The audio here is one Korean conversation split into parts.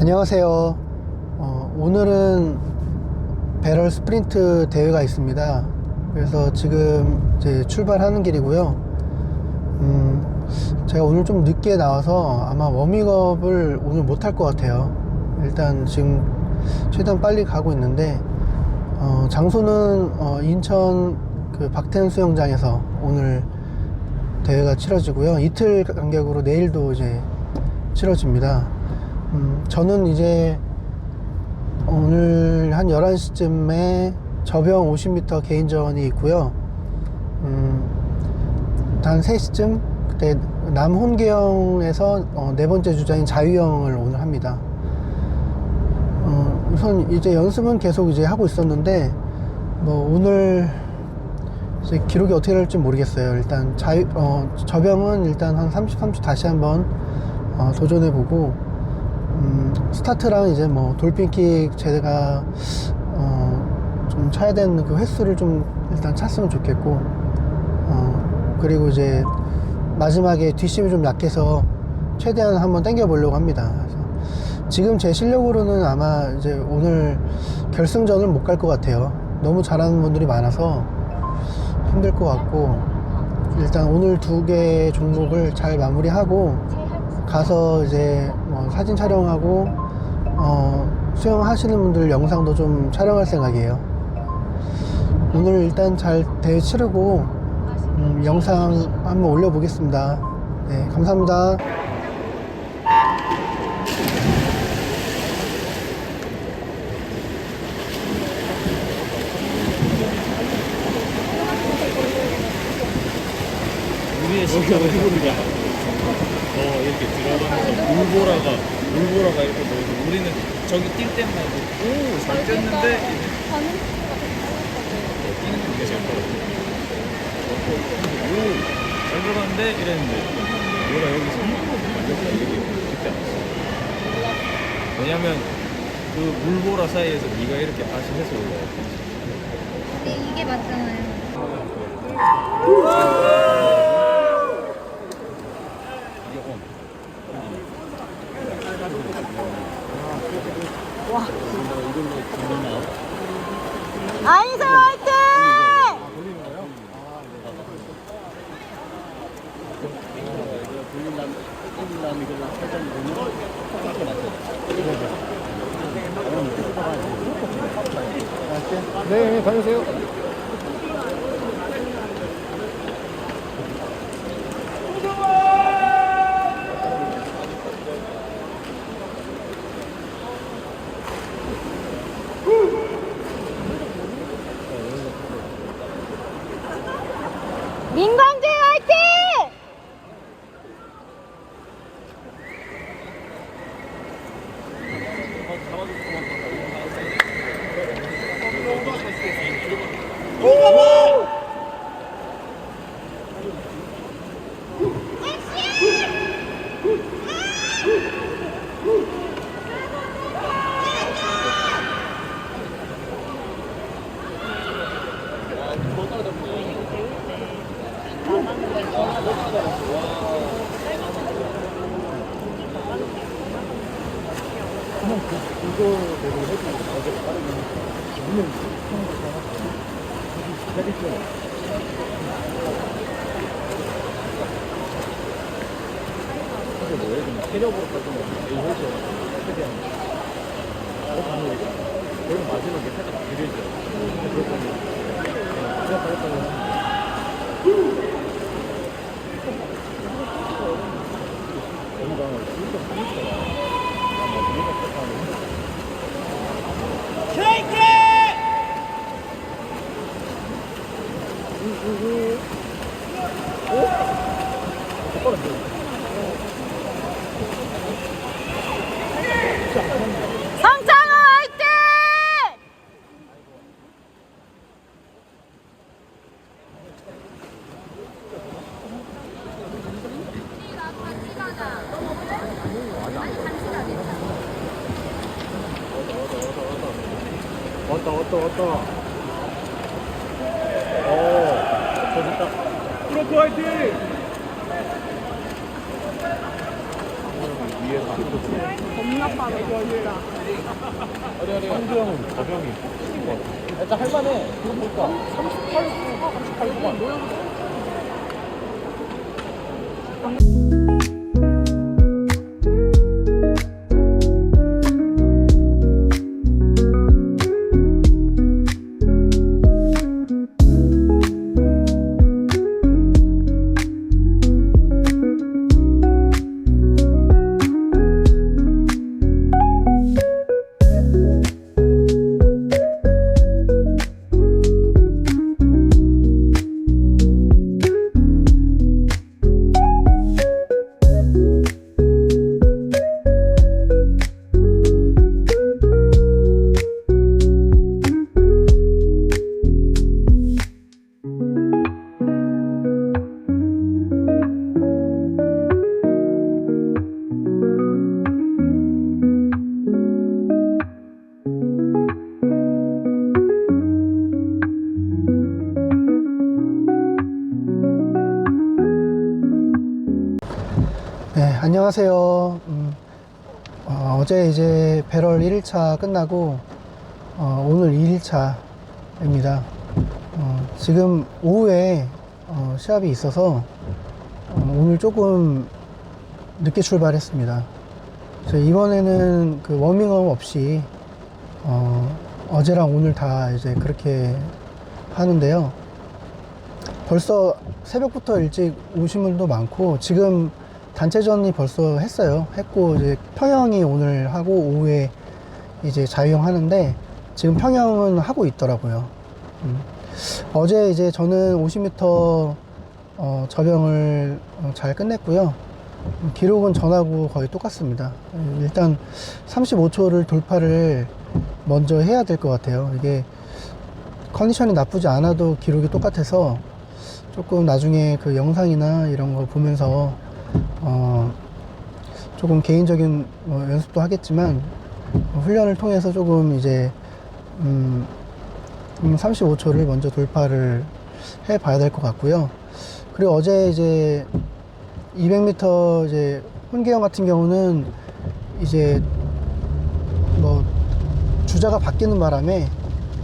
안녕하세요. 어, 오늘은 배럴 스프린트 대회가 있습니다. 그래서 지금 이제 출발하는 길이고요. 음, 제가 오늘 좀 늦게 나와서 아마 워밍업을 오늘 못할 것 같아요. 일단 지금 최대한 빨리 가고 있는데, 어, 장소는 어, 인천 그 박태현 수영장에서 오늘 대회가 치러지고요. 이틀 간격으로 내일도 이제 치러집니다. 음, 저는 이제 오늘 한 11시쯤에 저병 50m 개인전이 있고요. 음, 한 3시쯤 그때 남혼계영에서 어, 네 번째 주자인 자유형을 오늘 합니다. 어, 우선 이제 연습은 계속 이제 하고 있었는데 뭐 오늘 기록이 어떻게 될지 모르겠어요. 일단 자유 어, 저병은 일단 한 30, 30 다시 한번 어, 도전해보고 음, 스타트랑 이제 뭐 돌핀킥 제가 어, 좀 차야 되는 그 횟수를 좀 일단 찼으면 좋겠고 어, 그리고 이제 마지막에 뒷심이 좀 약해서 최대한 한번 당겨 보려고 합니다. 지금 제 실력으로는 아마 이제 오늘 결승전을 못 갈 것 같아요. 너무 잘하는 분들이 많아서 힘들 것 같고 일단 오늘 두개 종목을 잘 마무리하고 가서 이제 뭐 사진 촬영하고 어, 수영하시는 분들 영상도 좀 촬영할 생각이에요. 오늘 일단 잘 대회 치르고 음, 영상 한번 올려보겠습니다. 네, 감사합니다. 우리의 시간을 해보자. 어, 이렇게 들어가면서 물보라가, 물보라가 이렇게 보여서 우리는 저기 뛸 때만 해도 오, 잘 뛰었는데 뛰는 게 제일 빠르고 오, 잘 들어갔는데 이랬는데 얘가 여기서 완벽하게 이렇게 그때 알았어. 왜냐면 그 물보라 사이에서 네가 이렇게 다시 해서 올라야 돼. 근데 이게 맞잖아요. 이게 온. 아이소 화이팅! 네, 다녀오세요. 인간제 민광재 화이 팅! 성창호 화이팅! 왔다 왔다 왔다 어 저기 프로크 화이팅 위에서 존나 빠르다 진짜 저병이 크신 것 같아. 일단 할만해. 그거 볼까? 38, 38번. 네, 안녕하세요. 음, 어, 제 이제 배럴 1일차 끝나고 어, 오늘 2일차입니다. 어, 지금 오후에 어, 시합이 있어서 어, 오늘 조금 늦게 출발했습니다. 이번에는 그 워밍업 없이 어, 어제랑 오늘 다 이제 그렇게 하는데요. 벌써 새벽부터 일찍 오신 분도 많고 지금 단체전이 벌써 했어요. 했고 이제 평영이 오늘 하고 오후에 이제 자유형 하는데 지금 평영은 하고 있더라고요. 음. 어제 이제 저는 50m 어, 저병을 어, 잘 끝냈고요. 음, 기록은 전하고 거의 똑같습니다. 음, 일단 35초를 돌파를 먼저 해야 될 것 같아요. 이게 컨디션이 나쁘지 않아도 기록이 똑같아서 조금 나중에 그 영상이나 이런 거 보면서 어 조금 개인적인 뭐 연습도 하겠지만 어, 훈련을 통해서 조금 이제 음 35초를 먼저 돌파를 해 봐야 될 것 같고요. 그리고 어제 이제 200m 이제 혼계형 같은 경우는 이제 뭐 주자가 바뀌는 바람에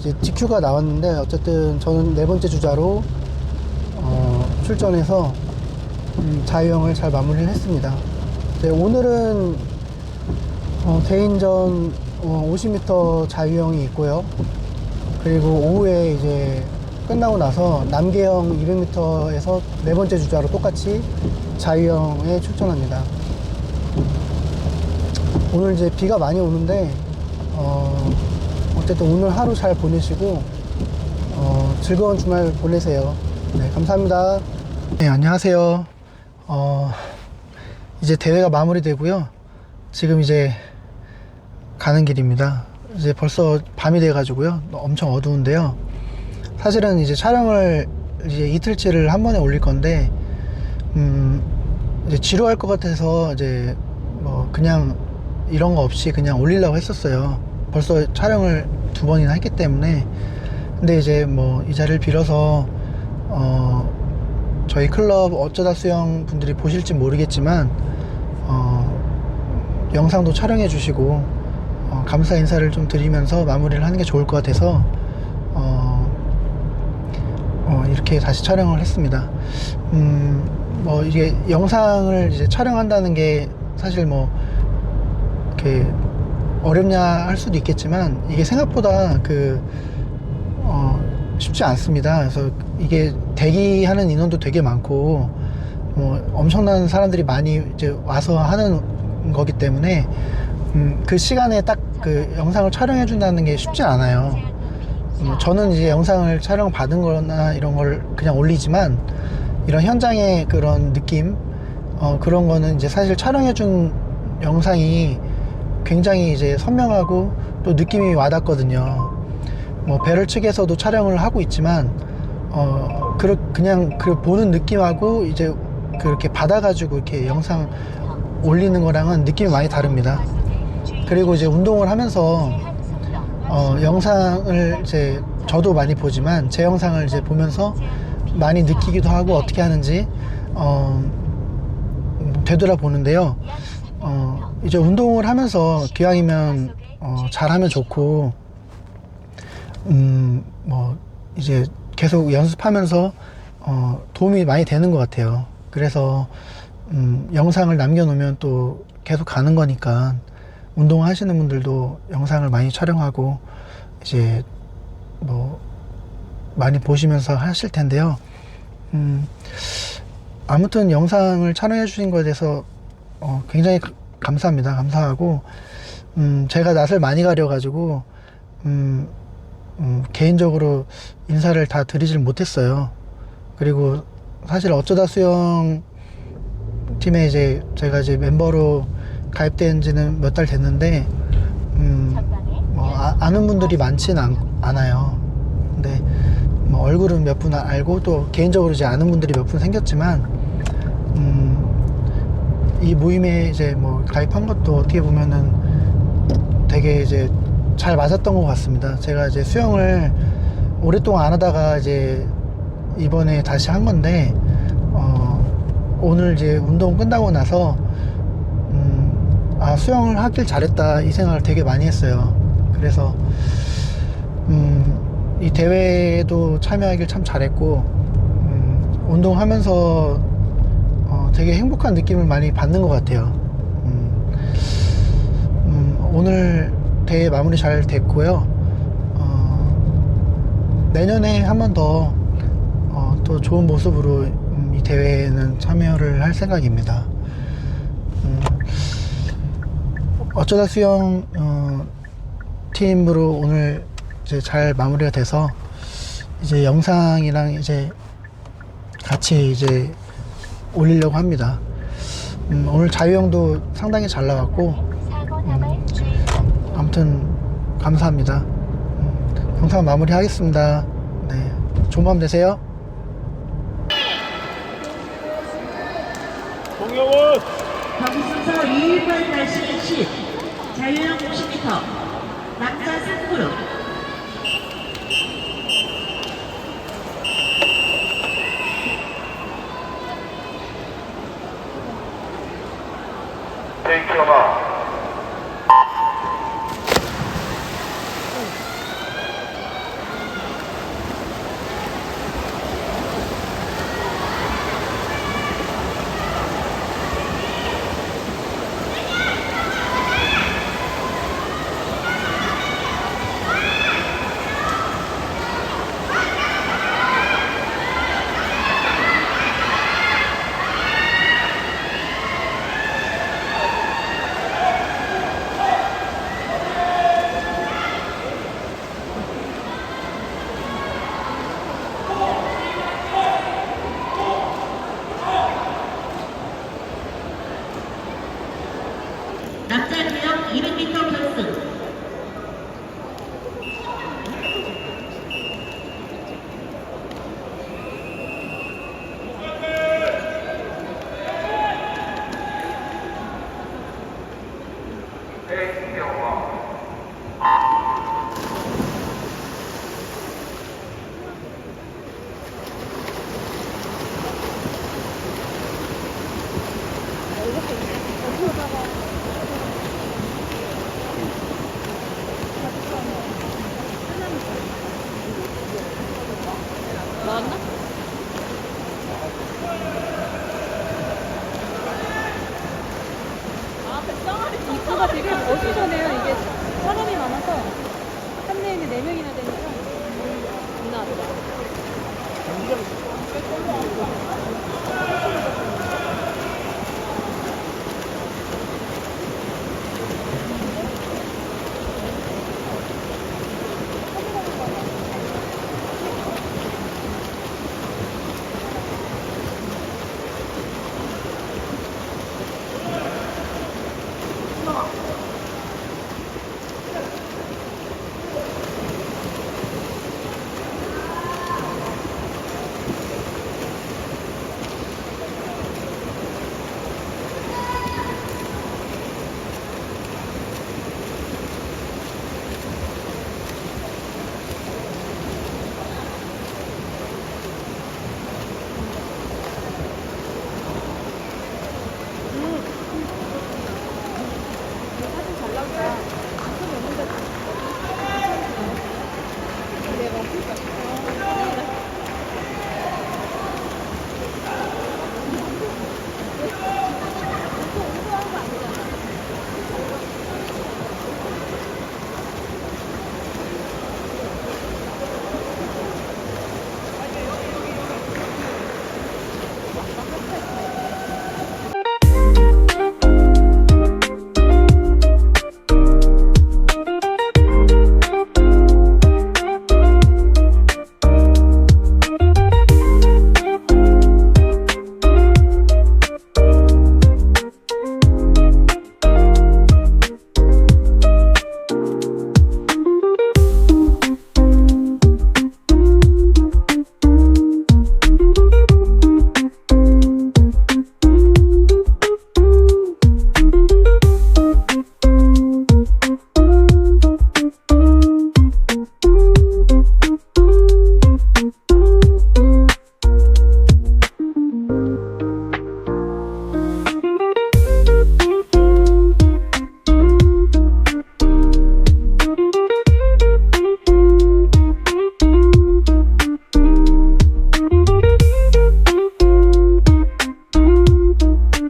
이제 DQ가 나왔는데 어쨌든 저는 네 번째 주자로 어, 출전해서 음, 자유형을 잘 마무리를 했습니다. 네, 오늘은 어, 개인전 어, 50m 자유형이 있고요. 그리고 오후에 이제 끝나고 나서 남계형 200m에서 네 번째 주자로 똑같이 자유형에 출전합니다. 오늘 이제 비가 많이 오는데 어, 어쨌든 오늘 하루 잘 보내시고 어, 즐거운 주말 보내세요. 네, 감사합니다. 네, 안녕하세요. 어, 이제 대회가 마무리되고요. 지금 이제 가는 길입니다. 이제 벌써 밤이 돼가지고요. 엄청 어두운데요. 사실은 이제 촬영을 이제 이틀치를 한 번에 올릴 건데, 음, 이제 지루할 것 같아서 이제 뭐 그냥 이런 거 없이 그냥 올리려고 했었어요. 벌써 촬영을 두 번이나 했기 때문에. 근데 이제 뭐 이 자리를 빌어서, 어, 저희 클럽 어쩌다 수영 분들이 보실지 모르겠지만, 어, 영상도 촬영해 주시고, 어, 감사 인사를 좀 드리면서 마무리를 하는 게 좋을 것 같아서, 어, 어, 이렇게 다시 촬영을 했습니다. 음, 뭐 이게 영상을 이제 촬영한다는 게 사실 뭐 이렇게 어렵냐 할 수도 있겠지만 이게 생각보다 그 어, 쉽지 않습니다. 그래서 이게 대기하는 인원도 되게 많고 뭐 엄청난 사람들이 많이 이제 와서 하는 거기 때문에 음, 그 시간에 딱 그 영상을 촬영해 준다는 게 쉽지 않아요. 음, 저는 이제 영상을 촬영 받은 거나 이런 걸 그냥 올리지만 이런 현장의 그런 느낌 어, 그런 거는 이제 사실 촬영해 준 영상이 굉장히 이제 선명하고 또 느낌이 와닿거든요. 뭐 배럴 측에서도 촬영을 하고 있지만 어 그, 그냥 그 보는 느낌하고 이제 그렇게 받아가지고 이렇게 영상 올리는 거랑은 느낌이 많이 다릅니다. 그리고 이제 운동을 하면서 어, 영상을 이제 저도 많이 보지만 제 영상을 이제 보면서 많이 느끼기도 하고 어떻게 하는지 어, 되돌아보는데요. 어, 이제 운동을 하면서 기왕이면 어, 잘하면 좋고 음 뭐 이제 계속 연습하면서 어, 도움이 많이 되는 것 같아요. 그래서 음, 영상을 남겨놓으면 또 계속 가는 거니까 운동하시는 분들도 영상을 많이 촬영하고 이제 뭐 많이 보시면서 하실 텐데요. 음, 아무튼 영상을 촬영해 주신 것에 대해서 어, 굉장히 가- 감사합니다. 감사하고 음, 제가 낯을 많이 가려가지고 음, 음, 개인적으로 인사를 다 드리질 못했어요. 그리고 사실 어쩌다 수영 팀에 이제 제가 이제 멤버로 가입된 지는 몇 달 됐는데 음, 뭐 아, 는 분들이 많지는 않, 않아요. 근데 뭐 얼굴은 몇 분 알고 또 개인적으로 이제 아는 분들이 몇 분 생겼지만 음, 이 모임에 이제 뭐 가입한 것도 어떻게 보면은 되게 이제 잘 맞았던 것 같습니다. 제가 이제 수영을 오랫동안 안 하다가 이제 이번에 다시 한 건데 어, 오늘 이제 운동 끝나고 나서 음, 아 수영을 하길 잘했다 이 생각을 되게 많이 했어요. 그래서 음, 이 대회에도 참여하길 참 잘했고 음, 운동하면서 어, 되게 행복한 느낌을 많이 받는 것 같아요. 음, 음, 오늘 대회 마무리 잘 됐고요. 어, 내년에 한 번더 어, 또 좋은 모습으로 음, 이 대회에는 참여를 할 생각입니다. 음, 어쩌다 수영 어, 팀으로 오늘 이제 잘 마무리가 돼서 이제 영상이랑 이제 같이 이제 올리려고 합니다. 음, 오늘 자유형도 상당히 잘 나왔고 음, 아무튼 감사합니다. 음, 영상 마무리 하겠습니다. 네, 좋은 밤 되세요. 동영원 경순서 218-10 자유형 50m 남자